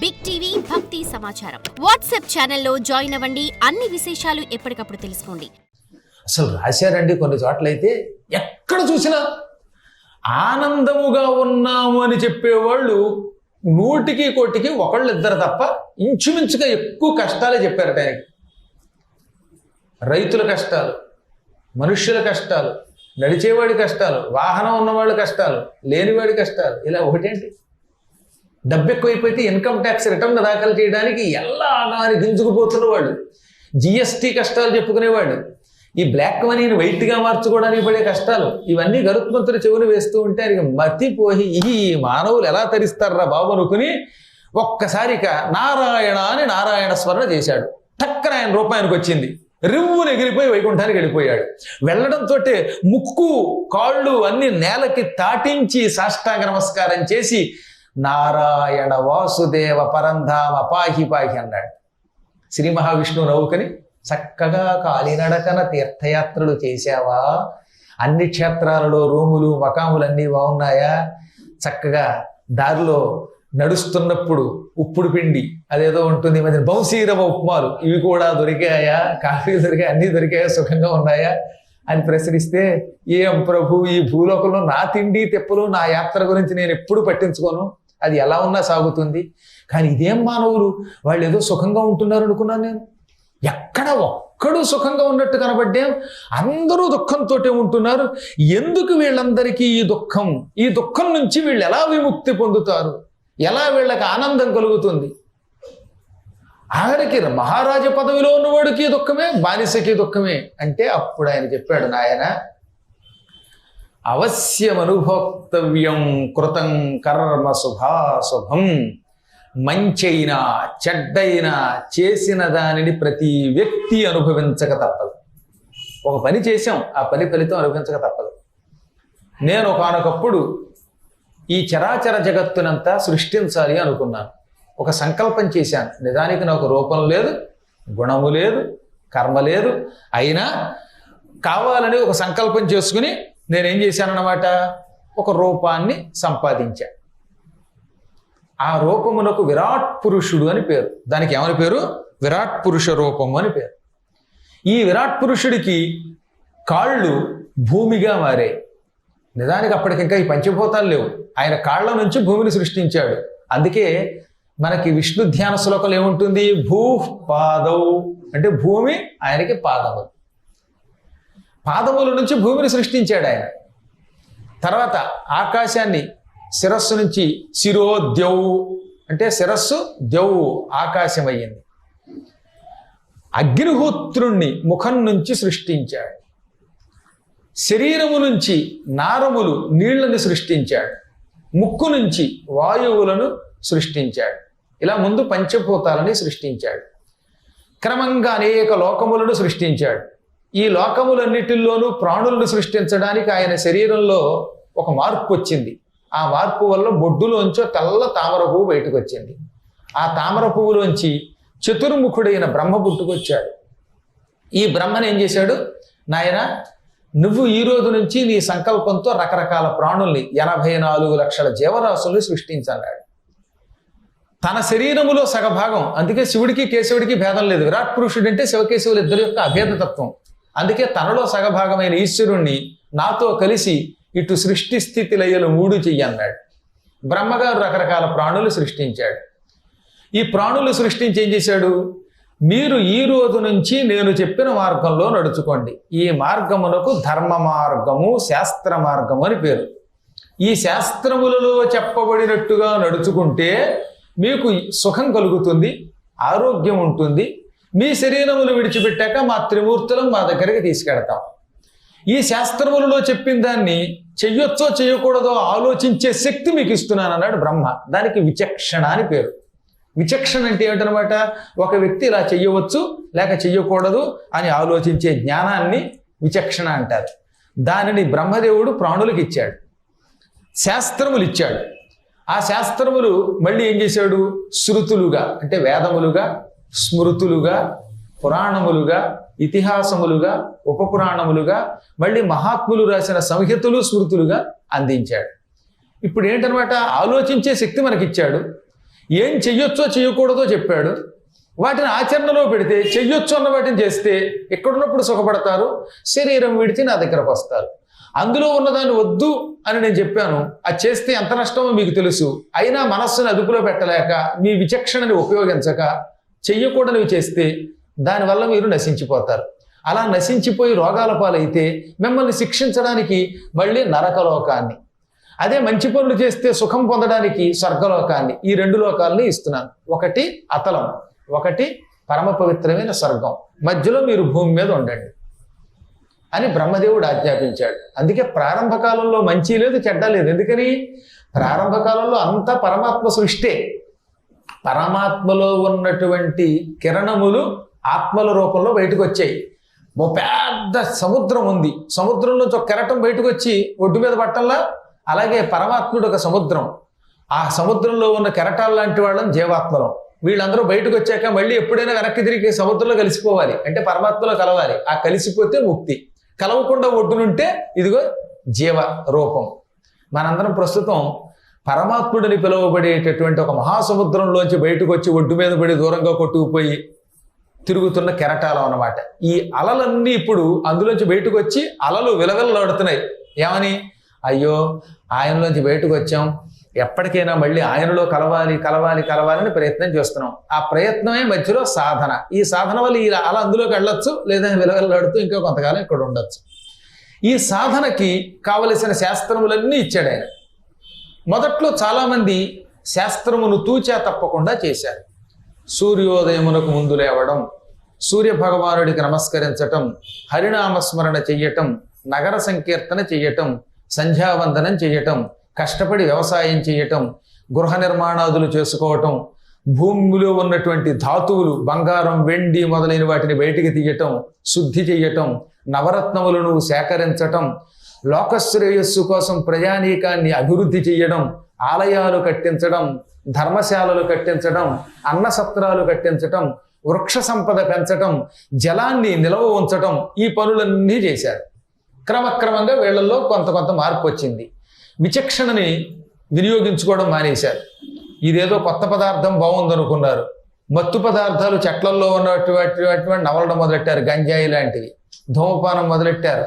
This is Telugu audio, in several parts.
బిగ్ టీవీ భక్తి సమాచారం వాట్సాప్ ఛానల్లో జాయిన్ అవ్వండి. అన్ని విశేషాలు ఎప్పటికప్పుడు తెలుసుకోండి. అసలు రాశారండి కొన్ని చోట్లయితే ఎక్కడ చూసినా ఆనందముగా ఉన్నాము అని చెప్పేవాళ్ళు నూటికి కోటికి ఒకళ్ళు ఇద్దరు తప్ప ఇంచుమించుగా ఎక్కువ కష్టాలే చెప్పారట ఆయనకి. రైతుల కష్టాలు మనుష్యుల కష్టాలు నడిచేవాడి కష్టాలు వాహనం ఉన్నవాళ్ళ కష్టాలు లేనివాడి కష్టాలు ఇలా ఒకటేంటి? డబ్బు ఎక్కువైపోతే ఇన్కమ్ ట్యాక్స్ రిటర్న్ దాఖలు చేయడానికి ఎలా అని గింజుకుపోతున్నవాడు? జిఎస్టీ కష్టాలు చెప్పుకునేవాడు. ఈ బ్లాక్ మనీని వైట్గా మార్చుకోవడానికి పడే కష్టాలు ఇవన్నీ గరుత్మంతుడు చెవులు వేస్తూ ఉంటే ఆయనకి మతిపోయి ఈ మానవులు ఎలా తరిస్తారా బాబు? అనుకుని ఒక్కసారిక నారాయణ అని నారాయణ స్మరణ చేశాడు. టక్కన ఆయన రూపాయనికి వచ్చింది. రివ్వును ఎగిరిపోయి వైకుంఠానికి వెళ్ళిపోయాడు. వెళ్ళడంతో ముక్కు కాళ్ళు అన్ని నేలకి తాటించి సాష్టాంగ నమస్కారం చేసి నారాయణ వాసుదేవ పరంధామ పాహి పాహి అన్నాడు. శ్రీ మహావిష్ణువు నవ్వుకుని చక్కగా కాలినడకన తీర్థయాత్రలు చేశావా? అన్ని క్షేత్రాలలో రూములు మకాములు అన్నీ బాగున్నాయా? చక్కగా దారిలో నడుస్తున్నప్పుడు ఉప్పుడు పిండి అదేదో ఉంటుంది మధ్య బౌసీరవ ఉప్మాలు ఇవి కూడా దొరికాయా? కాఫీ దొరికాయి? అన్నీ దొరికాయా? సుఖంగా ఉన్నాయా? అని ప్రశ్నిస్తే ఏం ప్రభు ఈ భూలోకంలో నా తిండి తెప్పులు నా యాత్ర గురించి నేను ఎప్పుడు పట్టించుకోను? అది ఎలా ఉన్నా సాగుతుంది. కానీ ఇదేం మానవులు? వాళ్ళు ఏదో సుఖంగా ఉంటున్నారు అనుకున్నాను నేను. ఎక్కడ ఒక్కడు సుఖంగా ఉన్నట్టు కనబడ్డాం. అందరూ దుఃఖంతో ఉంటున్నారు. ఎందుకు వీళ్ళందరికీ ఈ దుఃఖం? ఈ దుఃఖం నుంచి వీళ్ళు ఎలా విముక్తి పొందుతారు? ఎలా వీళ్ళకి ఆనందం కలుగుతుంది? ఆడికి మహారాజ పదవిలో ఉన్నవాడికి దుఃఖమే బానిసకి దుఃఖమే అంటే అప్పుడు ఆయన చెప్పాడు నాయన అవశ్యమనుభోక్తవ్యం కృతం కర్మ శుభాశుభం. మంచైనా చెడ్డైనా చేసిన దానిని ప్రతి వ్యక్తి అనుభవించక తప్పదు. ఒక పని చేశాం ఆ పని ఫలితం అనుభవించక తప్పదు. నేను ఒకనొకప్పుడు ఈ చరాచర జగత్తునంతా సృష్టించాలి అనుకున్నాను. ఒక సంకల్పం చేశాను. నిజానికి నాకు రూపం లేదు గుణము లేదు కర్మ లేదు. అయినా కావాలని ఒక సంకల్పం చేసుకుని నేనేం చేశానన్నమాట? ఒక రూపాన్ని సంపాదించా. ఆ రూపమునకు విరాట్ పురుషుడు అని పేరు. దానికి ఏమని పేరు? విరాట్ పురుష రూపము అని పేరు. ఈ విరాట్ పురుషుడికి కాళ్ళు భూమిగా మారాయి నిజానికి అప్పటికింకా ఈ పంచభూతాలు లేవు. ఆయన కాళ్ళ నుంచి భూమిని సృష్టించాడు. అందుకే మనకి విష్ణు ధ్యాన శ్లోకంలో ఏముంటుంది? భూ పాదౌ. అంటే భూమి ఆయనకి పాదములు పాదముల నుంచి భూమిని సృష్టించాడు ఆయన. తర్వాత ఆకాశాన్ని శిరస్సు నుంచి శిరోద్యవు అంటే శిరస్సు ద్యౌ ఆకాశం అయ్యింది అగ్నిహోత్రుణ్ణి ముఖం నుంచి సృష్టించాడు. శరీరము నుంచి నారములు నీళ్ళను సృష్టించాడు. ముక్కు నుంచి వాయువులను సృష్టించాడు. ఇలా ముందు పంచభూతాలని సృష్టించాడు. క్రమంగా అనేక లోకములను సృష్టించాడు. ఈ లోకములన్నిటిల్లోనూ ప్రాణులను సృష్టించడానికి ఆయన శరీరంలో ఒక మార్పు వచ్చింది. ఆ మార్పు వల్ల బొడ్డులోంచో తెల్ల తామర పువ్వు బయటకు వచ్చింది ఆ తామర పువ్వులోంచి చతుర్ముఖుడైన బ్రహ్మ పుట్టుకొచ్చాడు. ఈ బ్రహ్మను ఏం చేశాడు? నాయన నువ్వు ఈ రోజు నుంచి నీ సంకల్పంతో రకరకాల ప్రాణుల్ని ఎనభై నాలుగు లక్షల జీవరాశుల్ని సృష్టించన్నాడు తన శరీరములో సగభాగం. అందుకే శివుడికి కేశవుడికి భేదం లేదు. విరాట్ పురుషుడు అంటే శివకేశవులు ఇద్దరు యొక్క అభేదతత్వం అందుకే తనలో సగభాగమైన ఈశ్వరుణ్ణి నాతో కలిసి ఇటు సృష్టి స్థితి లయలు మూడు చెయ్యన్నాడు బ్రహ్మగారు రకరకాల ప్రాణులు సృష్టించాడు. ఈ ప్రాణులు సృష్టించి ఏం చేశాడు? మీరు ఈ రోజు నుంచి నేను చెప్పిన మార్గంలో నడుచుకోండి. ఈ మార్గమునకు ధర్మ మార్గము శాస్త్ర మార్గము అని పేరు. ఈ శాస్త్రములలో చెప్పబడినట్టుగా నడుచుకుంటే మీకు సుఖం కలుగుతుంది ఆరోగ్యం ఉంటుంది. మీ శరీరములు విడిచిపెట్టాక మా త్రిమూర్తులను మా దగ్గరికి తీసుకెడతాం. ఈ శాస్త్రములలో చెప్పిన దాన్ని చెయ్యొచ్చో చేయకూడదో ఆలోచించే శక్తి మీకు ఇస్తున్నాను అన్నాడు బ్రహ్మ. దానికి విచక్షణ అని పేరు. విచక్షణ అంటే ఏమిటనమాట? ఒక వ్యక్తి ఇలా చెయ్యవచ్చు లేక చెయ్యకూడదు అని ఆలోచించే జ్ఞానాన్ని విచక్షణ అంటారు. దానిని బ్రహ్మదేవుడు ప్రాణులకు ఇచ్చాడు శాస్త్రములు ఇచ్చాడు ఆ శాస్త్రములు మళ్ళీ ఏం చేశాడు? శృతులుగా అంటే వేదములుగా స్మృతులుగా పురాణములుగా ఇతిహాసములుగా ఉపపురాణములుగా మళ్ళీ మహాత్ములు రాసిన సంహితలు స్మృతులుగా అందించాడు. ఇప్పుడు ఏంటనమాట? ఆలోచించే శక్తి మనకిచ్చాడు. ఏం చెయ్యొచ్చో చేయకూడదో చెప్పాడు. వాటిని ఆచరణలో పెడితే చెయ్యొచ్చు అన్న వాటిని చేస్తే ఎక్కడున్నప్పుడు సుఖపడతారు? శరీరం విడిచి నా దగ్గరకు వస్తారు. అందులో ఉన్నదాన్ని వద్దు అని నేను చెప్పాను. అది చేస్తే ఎంత నష్టమో మీకు తెలుసు. అయినా మనస్సును అదుపులో పెట్టలేక మీ విచక్షణని ఉపయోగించక చెయ్యకూడనివి చేస్తే దానివల్ల మీరు నశించిపోతారు. అలా నశించిపోయి రోగాల పాలైతే మిమ్మల్ని శిక్షించడానికి మళ్ళీ నరకలోకాన్ని. అదే మంచి పనులు చేస్తే సుఖం పొందడానికి స్వర్గలోకాన్ని. ఈ రెండు లోకాలని ఇస్తున్నాను. ఒకటి అతలం ఒకటి పరమ పవిత్రమైన స్వర్గం. మధ్యలో మీరు భూమి మీద ఉండండి. అని బ్రహ్మదేవుడు ఆజ్ఞాపించాడు. అందుకే ప్రారంభ కాలంలో మంచి లేదు చెడ్డ లేదు. ఎందుకని? ప్రారంభ కాలంలో అంతా పరమాత్మ సృష్టే. పరమాత్మలో ఉన్నటువంటి కిరణములు ఆత్మల రూపంలో బయటకు వచ్చాయి ఓ పెద్ద సముద్రం ఉంది. సముద్రంలోంచి ఒక కెరటం బయటకు వచ్చి ఒడ్డు మీద పట్టంలా అలాగే పరమాత్ముడు ఒక సముద్రం. ఆ సముద్రంలో ఉన్న కెరటాల లాంటి వాళ్ళని జీవాత్మలం. వీళ్ళందరూ బయటకు వచ్చాక మళ్ళీ ఎప్పుడైనా వెనక్కి తిరిగి సముద్రంలో కలిసిపోవాలి. అంటే పరమాత్మలో కలవాలి. ఆ కలిసిపోతే ముక్తి. కలవకుండా ఒడ్డునుంటే ఇదిగో జీవ రూపం మనందరం ప్రస్తుతం పరమాత్ముడిని పిలువబడేటటువంటి ఒక మహాసముద్రంలోంచి బయటకు వచ్చి ఒడ్డు మీద పడి దూరంగా కొట్టుకుపోయి తిరుగుతున్న కెరటాలం అన్నమాట. ఈ అలలన్నీ ఇప్పుడు అందులోంచి బయటకు వచ్చి అలలు విలవిల్లాడుతున్నాయి. ఏమని? అయ్యో ఆయనలోంచి బయటకు వచ్చాం ఎప్పటికైనా మళ్ళీ ఆయనలో కలవాలి కలవాలి కలవాలని ప్రయత్నం చేస్తున్నాం. ఆ ప్రయత్నమే మధ్యలో సాధన. ఈ సాధన వల్ల ఈ అలా అందులోకి వెళ్ళొచ్చు లేదా విలవిల్లాడుతూ ఇంకా కొంతకాలం ఇక్కడ ఉండొచ్చు. ఈ సాధనకి కావలసిన శాస్త్రములన్నీ ఇచ్చాడు ఆయన. మొదట్లో చాలామంది శాస్త్రమును తూచా తప్పకుండా చేశారు. సూర్యోదయమునకు ముందు లేవడం సూర్య భగవానుడికి నమస్కరించటం హరినామస్మరణ చెయ్యటం నగర సంకీర్తన చెయ్యటం సంధ్యావందనం చెయ్యటం కష్టపడి వ్యవసాయం చేయటం గృహ నిర్మాణాదులు చేసుకోవటం భూమిలో ఉన్నటువంటి ధాతువులు బంగారం వెండి మొదలైన వాటిని బయటికి తీయటం శుద్ధి చేయటం నవరత్నములను సేకరించటం లోకశ్రేయస్సు కోసం ప్రజానీకాన్ని అభివృద్ధి చేయడం ఆలయాలు కట్టించడం ధర్మశాలలు కట్టించడం అన్నసత్రాలు కట్టించటం వృక్ష సంపద పెంచటం జలాన్ని నిల్వ ఉంచటం ఈ పనులన్నీ చేశారు. క్రమక్రమంగా వీళ్ళల్లో కొంత కొంత మార్పు వచ్చింది. విచక్షణని వినియోగించుకోవడం మానేశారు. ఇదేదో కొత్త పదార్థం బాగుందనుకున్నారు మత్తు పదార్థాలు చెట్లల్లో ఉన్నటువంటి వాటిని నవలడం మొదలెట్టారు. గంజాయి లాంటివి ధూమపానం మొదలెట్టారు.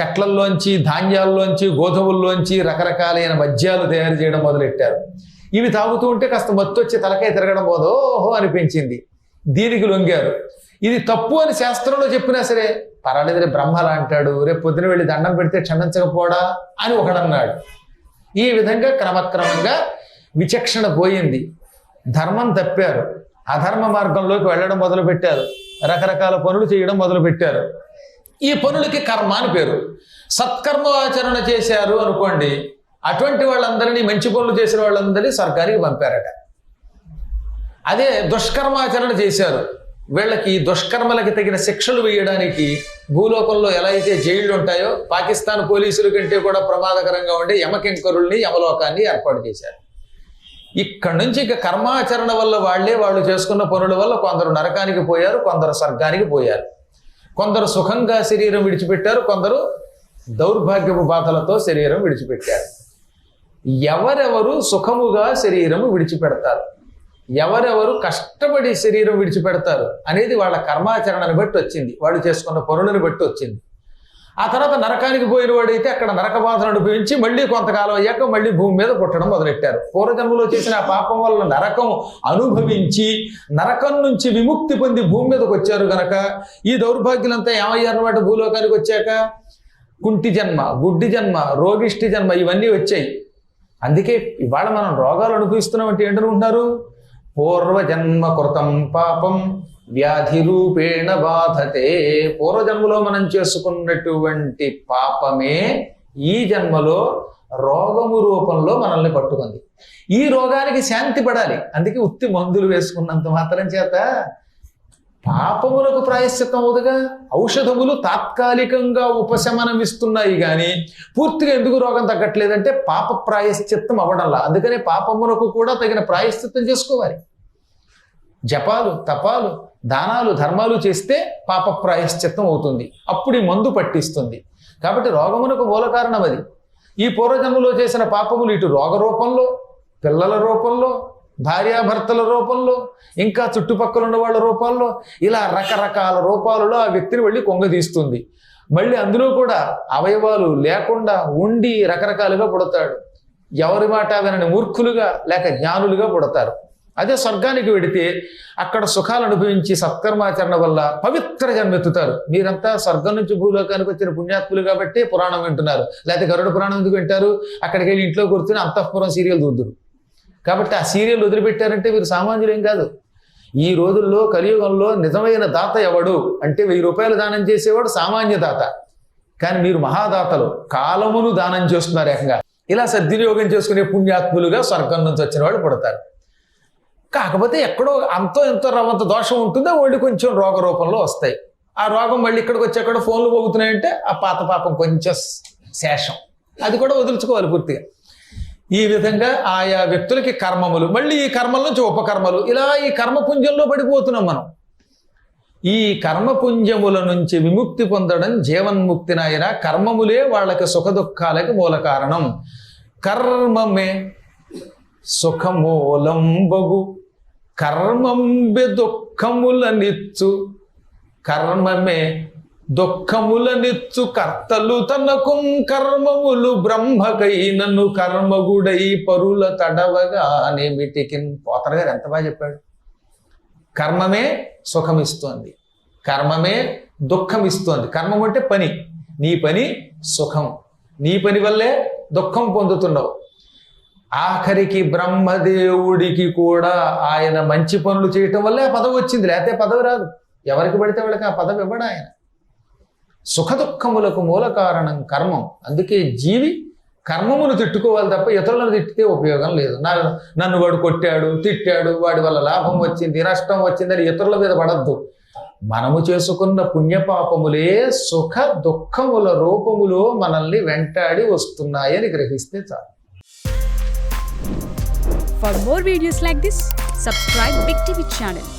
చెట్లల్లోంచి ధాన్యాల్లోంచి గోధుమల్లోంచి రకరకాలైన మద్యాలు తయారు చేయడం మొదలెట్టారు. ఇవి తాగుతూ ఉంటే కాస్త మత్తు వచ్చి తలకాయ తిరగడం పోదు ఓహో అనిపించింది. దీనికి లొంగారు. ఇది తప్పు అని శాస్త్రంలో చెప్పినా సరే పర్వాలేదులే బ్రహ్మలా అంటాడు రేపు పొద్దున వెళ్ళి దండం పెడితే క్షమించకపోడా అని ఒకడన్నాడు. ఈ విధంగా క్రమక్రమంగా విచక్షణ పోయింది. ధర్మం తప్పారు. అధర్మ మార్గంలోకి వెళ్ళడం మొదలుపెట్టారు. రకరకాల పనులు చేయడం మొదలుపెట్టారు. ఈ పనులకి కర్మ అని పేరు. సత్కర్మ ఆచరణ చేశారు అనుకోండి అటువంటి వాళ్ళందరినీ మంచి పనులు చేసిన వాళ్ళందరినీ సర్కారికి పంపారట. అదే దుష్కర్మాచరణ చేశారు. వీళ్ళకి దుష్కర్మలకి తగిన శిక్షలు వేయడానికి భూలోకంలో ఎలా అయితే జైళ్ళు ఉంటాయో పాకిస్తాన్ పోలీసుల కంటే కూడా ప్రమాదకరంగా ఉండే యమకింకరుల్ని యమలోకాన్ని ఏర్పాటు చేశారు. ఇక్కడి నుంచి ఇక కర్మాచరణ వల్ల వాళ్ళే వాళ్ళు చేసుకున్న పనుల వల్ల కొందరు నరకానికి పోయారు కొందరు స్వర్గానికి పోయారు. కొందరు సుఖంగా శరీరం విడిచిపెట్టారు కొందరు దౌర్భాగ్యపు బాధలతో శరీరం విడిచిపెట్టారు. ఎవరెవరు సుఖముగా శరీరము విడిచిపెడతారు? ఎవరెవరు కష్టపడి శరీరం విడిచిపెడతారు అనేది వాళ్ళ కర్మాచరణను బట్టి వచ్చింది. వాళ్ళు చేసుకున్న పనులను బట్టి వచ్చింది. ఆ తర్వాత నరకానికి పోయిన వాడైతే అక్కడ నరక బాధను అనుభవించి మళ్ళీ కొంతకాలం అయ్యాక మళ్ళీ భూమి మీద పుట్టడం మొదలెట్టారు. పూర్వజన్మలో చేసిన ఆ పాపం వల్ల నరకం అనుభవించి నరకం నుంచి విముక్తి పొంది భూమి మీదకి వచ్చారు గనక ఈ దౌర్భాగ్యులంతా ఏమయ్యారన్నమాట భూలోకానికి వచ్చాక? కుంటి జన్మ గుడ్డి జన్మ రోగిష్టి జన్మ ఇవన్నీ వచ్చాయి. అందుకే ఇవాళ మనం రోగాలు అనుభవిస్తున్నాం అంటే ఏంటనుకుంటున్నారు పూర్వజన్మ కృతం పాపం వ్యాధి రూపేణ బాధతే. పూర్వజన్మలో మనం చేసుకున్నటువంటి పాపమే ఈ జన్మలో రోగము రూపంలో మనల్ని పట్టుకుంది. ఈ రోగానికి శాంతి పడాలి. అందుకే ఉత్తి మందులు వేసుకున్నంత మాత్రం చేత పాపములకు ప్రాయశ్చిత్తం అవుదుగా? ఔషధములు తాత్కాలికంగా ఉపశమనం ఇస్తున్నాయి కానీ పూర్తిగా ఎందుకు రోగం తగ్గట్లేదంటే పాప ప్రాయశ్చిత్తం అవ్వడంలా అందుకనే పాపములకు కూడా తగిన ప్రాయశ్చిత్తం చేసుకోవాలి. జపాలు తపాలు దానాలు ధర్మాలు చేస్తే పాప ప్రాయశ్చిత్తం అవుతుంది. అప్పుడు ఈ మందు పట్టిస్తుంది. కాబట్టి రోగమునకు మూల కారణం అది. ఈ పూర్వజన్మలో చేసిన పాపములు ఇటు రోగ రూపంలో పిల్లల రూపంలో భార్యాభర్తల రూపంలో ఇంకా చుట్టుపక్కల ఉన్న వాళ్ళ రూపాల్లో ఇలా రకరకాల రూపాలలో ఆ వ్యక్తిని వెళ్ళి కొంగదీస్తుంది మళ్ళీ అందులో కూడా అవయవాలు లేకుండా ఉండి రకరకాలుగా పుడతాడు. ఎవరి మాట వినని మూర్ఖులుగా లేక జ్ఞానులుగా పుడతారు. అదే స్వర్గానికి వెడితే అక్కడ సుఖాలు అనుభవించి సత్కర్మాచరణ వల్ల పవిత్ర జన్మెత్తుతారు. మీరంతా స్వర్గం నుంచి భూలోకానికి వచ్చిన పుణ్యాత్ములు కాబట్టి పురాణం వింటున్నారు. లేకపోతే గరుడ పురాణం ఎందుకు వింటారు? అక్కడికి వెళ్ళి ఇంట్లో కూర్చుని అంతఃపురం సీరియల్ చూద్దురు. కాబట్టి ఆ సీరియల్ వదిలిపెట్టారంటే మీరు సామాన్యులేం కాదు. ఈ రోజుల్లో కలియుగంలో నిజమైన దాత ఎవడు అంటే వెయ్యి రూపాయలు దానం చేసేవాడు సామాన్య దాత. కానీ మీరు మహాదాతలు కాలమును దానం చేస్తున్నారు ఏకంగా. ఇలా సద్వినియోగం చేసుకునే పుణ్యాత్ములుగా స్వర్గం నుంచి వచ్చిన వాళ్ళు పుడతారు. కాకపోతే ఎక్కడో అంతో ఎంతో రవంత దోషం ఉంటుందో వాళ్ళు కొంచెం రోగ రూపంలో వస్తాయి. ఆ రోగం మళ్ళీ ఇక్కడికి వచ్చి ఎక్కడ ఫోన్లు పోగుతున్నాయంటే ఆ పాత పాపం కొంచెం శేషం. అది కూడా వదులుచుకోవాలి పూర్తిగా. ఈ విధంగా ఆయా వ్యక్తులకి కర్మములు మళ్ళీ ఈ కర్మల నుంచి ఉపకర్మలు. ఇలా ఈ కర్మపుంజంలో పడిపోతున్నాం మనం. ఈ కర్మపుంజముల నుంచి విముక్తి పొందడం జీవన్ముక్తి నాయన కర్మములే వాళ్ళకి సుఖ దుఃఖాలకి మూల కారణం. కర్మమే సుఖమూలంబగు కర్మంబె దుఃఖములనిచ్చు. కర్మమే దుఃఖముల నిచ్చు కర్తలు తనకు కర్మములు బ్రహ్మకైనను కర్మగుడై పరుల తడవగానేమిటికిన్ పోతర గారు ఎంత బాగా చెప్పాడు? కర్మమే సుఖమిస్తోంది. కర్మమే దుఃఖం ఇస్తోంది కర్మం అంటే పని. నీ పని సుఖం. నీ పని వల్లే దుఃఖం పొందుతున్నావు. ఆఖరికి బ్రహ్మదేవుడికి కూడా ఆయన మంచి పనులు చేయటం వల్లే ఆ పదవి వచ్చింది. లేకపోతే పదవి రాదు. ఎవరికి పడితే వాళ్ళకి ఆ పదవి ఇవ్వడు ఆయన. సుఖ దుఃఖములకు మూల కారణం కర్మం. అందుకే జీవి కర్మమును తిట్టుకోవాలి తప్ప ఇతరులను తిట్టితే ఉపయోగం లేదు. నా నన్ను వాడు కొట్టాడు తిట్టాడు వాడి వల్ల లాభం వచ్చింది నష్టం వచ్చిందని ఇతరుల మీద పడద్దు. మనము చేసుకున్న పుణ్యపాపములే సుఖ దుఃఖముల రూపములో మనల్ని వెంటాడి వస్తున్నాయని గ్రహిస్తే చాలు. For more videos like this subscribe Big TV channel